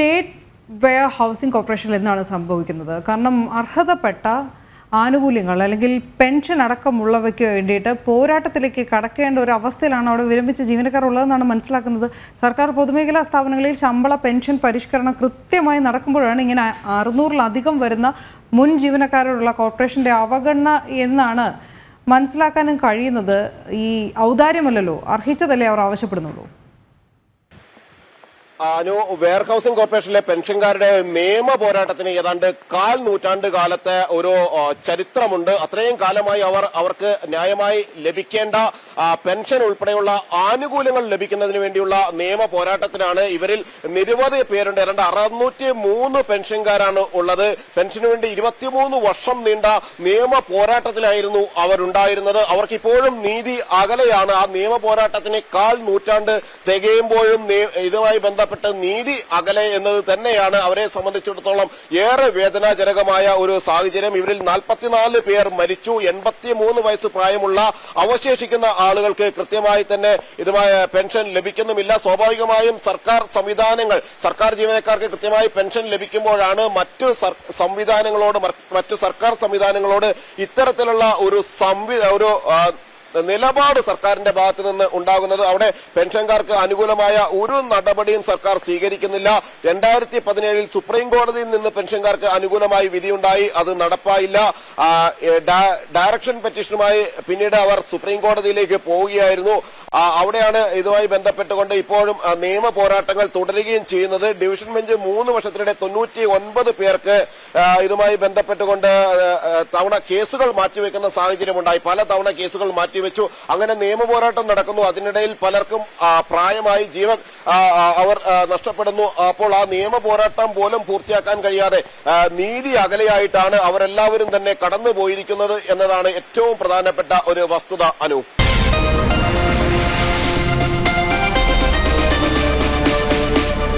State wear housing കോർപ്പറേഷനിൽ എന്താണ് സംഭവിക്കുന്നത്? കാരണം അർഹതപ്പെട്ട ആനുകൂല്യങ്ങൾ അല്ലെങ്കിൽ പെൻഷൻ അടക്കമുള്ളവയ്ക്ക് വേണ്ടിയിട്ട് പോരാട്ടത്തിലേക്ക് കടക്കേണ്ട ഒരു അവസ്ഥയിലാണ് അവിടെ വിരമിച്ച ജീവനക്കാർ ഉള്ളതെന്നാണ് മനസ്സിലാക്കുന്നത്. സർക്കാർ പൊതുമേഖലാ സ്ഥാപനങ്ങളിൽ ശമ്പള പെൻഷൻ പരിഷ്കരണം കൃത്യമായി നടക്കുമ്പോഴാണ് ഇങ്ങനെ അറുന്നൂറിലധികം വരുന്ന മുൻ ജീവനക്കാരോടുള്ള കോർപ്പറേഷന്റെ അവഗണന എന്നാണ് മനസ്സിലാക്കാനും കഴിയുന്നത്. ഈ ഔദാര്യമല്ലല്ലോ? അർഹിച്ചതല്ലേ അവർ ആവശ്യപ്പെടുന്നുള്ളൂ? അനു വെയർ ഹൗസിംഗ് കോർപ്പറേഷനിലെ പെൻഷൻകാരുടെ നിയമ പോരാട്ടത്തിന് ഏതാണ്ട് കാൽ നൂറ്റാണ്ട് കാലത്തെ ഒരു ചരിത്രമുണ്ട്. അത്രയും കാലമായി അവർ അവർക്ക് ന്യായമായി ലഭിക്കേണ്ട പെൻഷൻ ഉൾപ്പെടെയുള്ള ആനുകൂല്യങ്ങൾ ലഭിക്കുന്നതിന് വേണ്ടിയുള്ള നിയമ പോരാട്ടത്തിനാണ് ഇവരിൽ നിരവധി പേരുണ്ട്. ഏതാണ്ട് അറുന്നൂറ്റി മൂന്ന് പെൻഷൻകാരാണ് ഉള്ളത്. പെൻഷന് വേണ്ടി ഇരുപത്തിമൂന്ന് വർഷം നീണ്ട നിയമ പോരാട്ടത്തിലായിരുന്നു അവരുണ്ടായിരുന്നത്. അവർക്കിപ്പോഴും നീതി അകലെയാണ്. ആ നിയമ പോരാട്ടത്തിന് കാൽ നൂറ്റാണ്ട് തികയുമ്പോഴും ഇതുമായി ബന്ധപ്പെട്ട് നീതി അകലെ എന്നത് തന്നെയാണ് അവരെ സംബന്ധിച്ചിടത്തോളം ഏറെ വേദനാജനകമായ ഒരു സാഹചര്യം. ഇവരിൽ നാൽപ്പത്തിനാല് പേർ മരിച്ചു. എൺപത്തിമൂന്ന് വയസ്സ് പ്രായമുള്ള അവശേഷിക്കുന്ന ആളുകൾക്ക് കൃത്യമായി തന്നെ ഇതുമായ പെൻഷൻ ലഭിക്കുന്നുമില്ല. സ്വാഭാവികമായും സർക്കാർ സംവിധാനങ്ങൾ സർക്കാർ ജീവനക്കാർക്ക് കൃത്യമായി പെൻഷൻ ലഭിക്കുമ്പോഴാണ് മറ്റു സംവിധാനങ്ങളോട് മറ്റു സർക്കാർ സംവിധാനങ്ങളോട് ഇത്തരത്തിലുള്ള ഒരു സംവി ഒരു നിലപാട് സർക്കാരിന്റെ ഭാഗത്ത് നിന്ന് ഉണ്ടാകുന്നത്. അവിടെ പെൻഷൻകാർക്ക് അനുകൂലമായ ഒരു നടപടിയും സർക്കാർ സ്വീകരിക്കുന്നില്ല. രണ്ടായിരത്തി പതിനേഴിൽ സുപ്രീം കോടതിയിൽ നിന്ന് പെൻഷൻകാർക്ക് അനുകൂലമായി വിധിയുണ്ടായി. അത് നടപ്പായില്ല. ഡയറക്ഷൻ പെറ്റീഷനുമായി പിന്നീട് അവർ സുപ്രീം കോടതിയിലേക്ക് പോവുകയായിരുന്നു. അവിടെയാണ് ഇതുമായി ബന്ധപ്പെട്ടുകൊണ്ട് ഇപ്പോഴും നിയമ പോരാട്ടങ്ങൾ തുടരുകയും ചെയ്യുന്നത്. ഡിവിഷൻ ബെഞ്ച് മൂന്ന് വർഷത്തിനിടെ തൊണ്ണൂറ്റി ഒൻപത് പേർക്ക് ഇതുമായി ബന്ധപ്പെട്ടുകൊണ്ട് തവണ കേസുകൾ മാറ്റിവെക്കുന്ന സാഹചര്യമുണ്ടായി. പല തവണ കേസുകൾ മാറ്റിവെച്ചു അങ്ങനെ നിയമപോരാട്ടം നടക്കുന്നു. അതിനിടയിൽ പലർക്കും പ്രായമായി ജീവൻ അവർ നഷ്ടപ്പെടുന്നു. അപ്പോൾ ആ നിയമ പോരാട്ടം പോലും പൂർത്തിയാക്കാൻ കഴിയാതെ നീതി അകലെയായിട്ടാണ് അവരെല്ലാവരും തന്നെ കടന്നു പോയിരിക്കുന്നത് എന്നതാണ് ഏറ്റവും പ്രധാനപ്പെട്ട ഒരു വസ്തുത അനു.